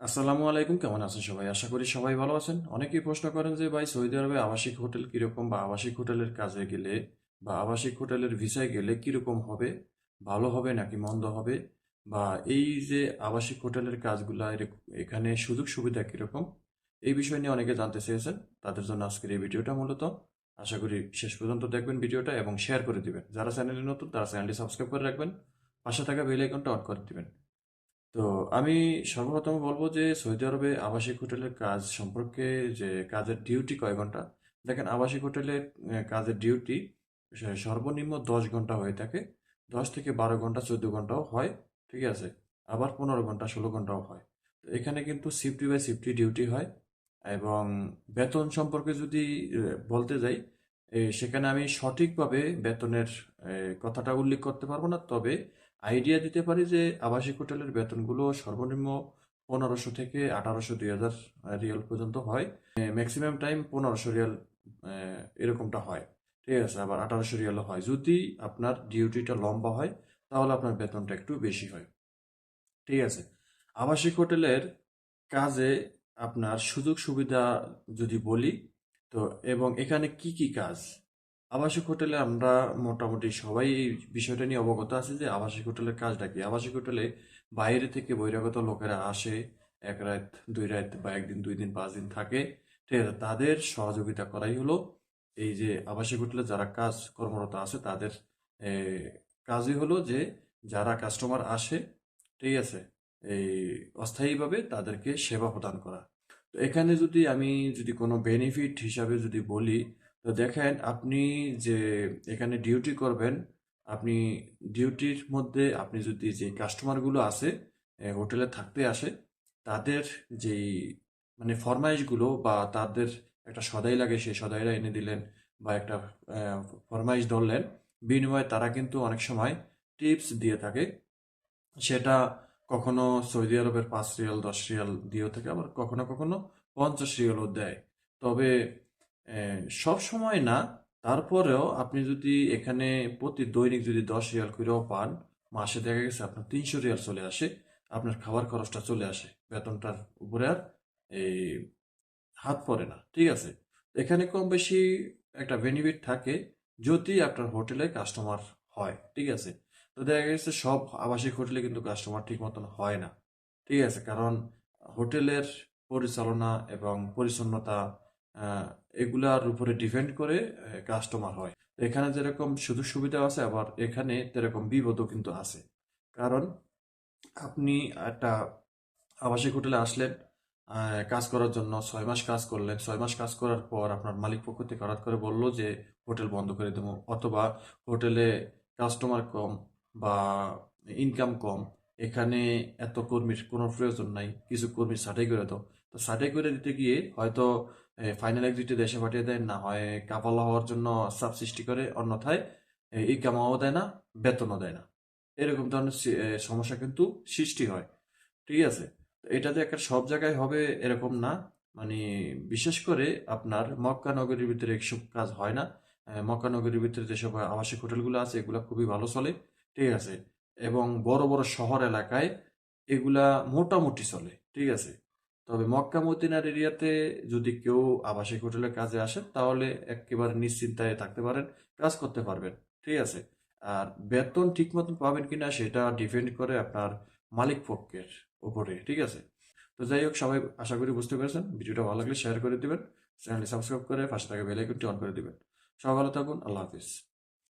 আসসালামু আলাইকুম, কেমন আছেন সবাই? আশা করি সবাই ভালো আছেন। অনেকেই প্রশ্ন করেন যে, ভাই, সৌদি আরবে আবাসিক হোটেল কীরকম বা আবাসিক হোটেলের কাজে গেলে বা আবাসিক হোটেলের ভিসায় গেলে কীরকম হবে? ভালো হবে নাকি মন্দ হবে? বা এই যে আবাসিক হোটেলের কাজগুলা এখানে সুযোগ সুবিধা কীরকম? এই বিষয় নিয়ে অনেকে জানতে চেয়েছেন। তাদের জন্য আজকের এই ভিডিওটা মূলত। আশা করি শেষ পর্যন্ত দেখবেন ভিডিওটা এবং শেয়ার করে দিবেন। যারা চ্যানেলে নতুন, তারা চ্যানেলটি সাবস্ক্রাইব করে রাখবেন। পাশে থাকা বেল আইকনটা অন করে দিবেন। তো আমি সর্বপ্রথম বলব যে সৌদি আরবে আবাসিক হোটেলের কাজ সম্পর্কে যে কাজের ডিউটি কয় ঘণ্টা? দেখেন, আবাসিক হোটেলে কাজের ডিউটি সর্বনিম্ন দশ ঘণ্টা হয়ে থাকে। দশ থেকে বারো ঘণ্টা, চোদ্দ ঘন্টাও হয়, ঠিক আছে? আবার পনেরো ঘণ্টা, ষোলো ঘন্টাও হয়। তো এখানে কিন্তু সিফটি বাই সিফটি ডিউটি হয় এবং বেতন সম্পর্কে যদি বলতে যাই সেখানে আমি সঠিকভাবে বেতনের কথাটা উল্লেখ করতে পারব না। তবে আইডিয়া দিতে পারি যে আবাসিক হোটেলের বেতনগুলো সর্বনিম্ন পনেরোশো থেকে আঠারোশো, দুই হাজার রিয়াল পর্যন্ত হয়। ম্যাক্সিমাম টাইম পনেরোশো রিয়াল এরকমটা হয়। ঠিক আছে, আবার আঠারোশো রিয়ালও হয়। যদি আপনার ডিউটিটা লম্বা হয়, তাহলে আপনার বেতনটা একটু বেশি হয়। ঠিক আছে, আবাসিক হোটেলের কাজে আপনার সুযোগ সুবিধা যদি বলি, তো এবং এখানে কি কি কাজ? আবাসিক হোটেলে আমরা মোটামুটি সবাই এই বিষয়টা নিয়ে অবগত আছি যে আবাসিক হোটেলের কাজটা কি? আবাসিক হোটেলে বাইরে থেকে বহিরাগত লোকেরা আসে, এক রাত, দুই রাত বা একদিন, দুই দিন, পাঁচ দিন থাকে। ঠিক আছে, তাদের সহযোগিতা করাই হলো। এই যে আবাসিক হোটেলে যারা কাজ কর্মরত আছে, তাদের কাজই হলো যে যারা কাস্টমার আসে, ঠিক আছে, এই অস্থায়ীভাবে তাদেরকে সেবা প্রদান করা। তো এখানে যদি আমি যদি কোনো বেনিফিট হিসাবে যদি বলি তো দেখেন, আপনি যে এখানে ডিউটি করবেন, আপনি ডিউটির মধ্যে আপনি যদি যে কাস্টমারগুলো আছে হোটেলে থাকতে আসে, তাদের যেই মানে ফরমাইশগুলো বা তাদের একটা সদাই লাগে, সেই সদাইরা এনে দিলেন বা একটা ফরমাইশ ধরলেন, বিনিময়ে তারা কিন্তু অনেক সময় টিপস দিয়ে থাকে। সেটা কখনো সৌদি আরবের পাঁচ রিয়াল, দশ রিয়াল দিয়েও থাকে, আবার কখনো কখনো পঞ্চাশ রিয়ালও দেয়। তবে সব সময় না, তারপরেও আপনি যদি এখানে প্রতি দৈনিক যদি দশ রিয়াল করেও পান, মাসে দেখা গেছে আপনার তিনশো রিয়াল চলে আসে, আপনার খাবার খরচটা চলে আসে, বেতনটার উপরে আর এই হাত পড়ে না, ঠিক আছে? এখানে কম বেশি একটা বেনিফিট থাকে যদি আপনার হোটেলে কাস্টমার হয়, ঠিক আছে? তো দেখা গেছে সব আবাসিক হোটেলে কিন্তু কাস্টমার ঠিক মতন হয় না, ঠিক আছে? কারণ হোটেলের পরিচালনা এবং পরিচ্ছন্নতা এগুলার উপরে ডিপেন্ড করে কাস্টমার হয়। এখানে যেরকম সুযোগ সুবিধা আছে, আবার এখানে তেরকম বিপদও কিন্তু আছে। কারণ আপনি একটা আবাসিক হোটেলে আসলেন কাজ করার জন্য ছয় মাস কাজ করলেন। ছয় মাস কাজ করার পর আপনার মালিক পক্ষ থেকে হঠাৎ করে বলল যে, হোটেল বন্ধ করে দেবো। অথবা হোটেলে কাস্টমার কম বা ইনকাম কম, এখানে এত কর্মীর কোনো প্রয়োজন নাই, কিছু কর্মী ছাঁটাই করে দাও। তো ছাঁটাই করে দিতে গিয়ে হয়তো ফাইনাল এক্সিটে দেশে পাঠিয়ে দেয়, না হয় কাপালা হওয়ার জন্য চাপ সৃষ্টি করে, অন্যথায় এই কামাও দেয় না, বেতনও দেয় না। এরকম ধরনের সমস্যা কিন্তু সৃষ্টি হয়। ঠিক আছে? এটা যে একটা সব জায়গায় হবে এরকম না। মানে বিশেষ করে আপনার মক্কা নগরীর ভিতরে এসব কাজ হয় না। মক্কা নগরীর ভিতরে যেসব আবাসিক হোটেলগুলো আছে, এগুলো খুবই ভালো চলে। ঠিক আছে? এবং বড় বড় শহর এলাকায় এগুলা মোটামুটি চলে। ঠিক আছে? তবে মক্কা মদিনার এরিয়াতে যদি কেউ আবাসিক হোটেলের কাজে আসেন তাহলে একেবারে নিশ্চিন্তায় থাকতে পারেন, কাজ করতে পারবেন। ঠিক আছে? আর বেতন ঠিক মতন পাবেন কিনা সেটা ডিপেন্ড করে আপনার মালিক পক্ষের উপরে। ঠিক আছে? তো যাই হোক, সবাই আশা করি বুঝতে পেরেছেন। ভিডিওটা ভালো লাগলে শেয়ার করে দিবেন। চ্যানেলটি সাবস্ক্রাইব করে পাশে থাকা বেল আইকনটি অন করে দিবেন। সবাই ভালো থাকুন। আল্লাহ হাফিজ।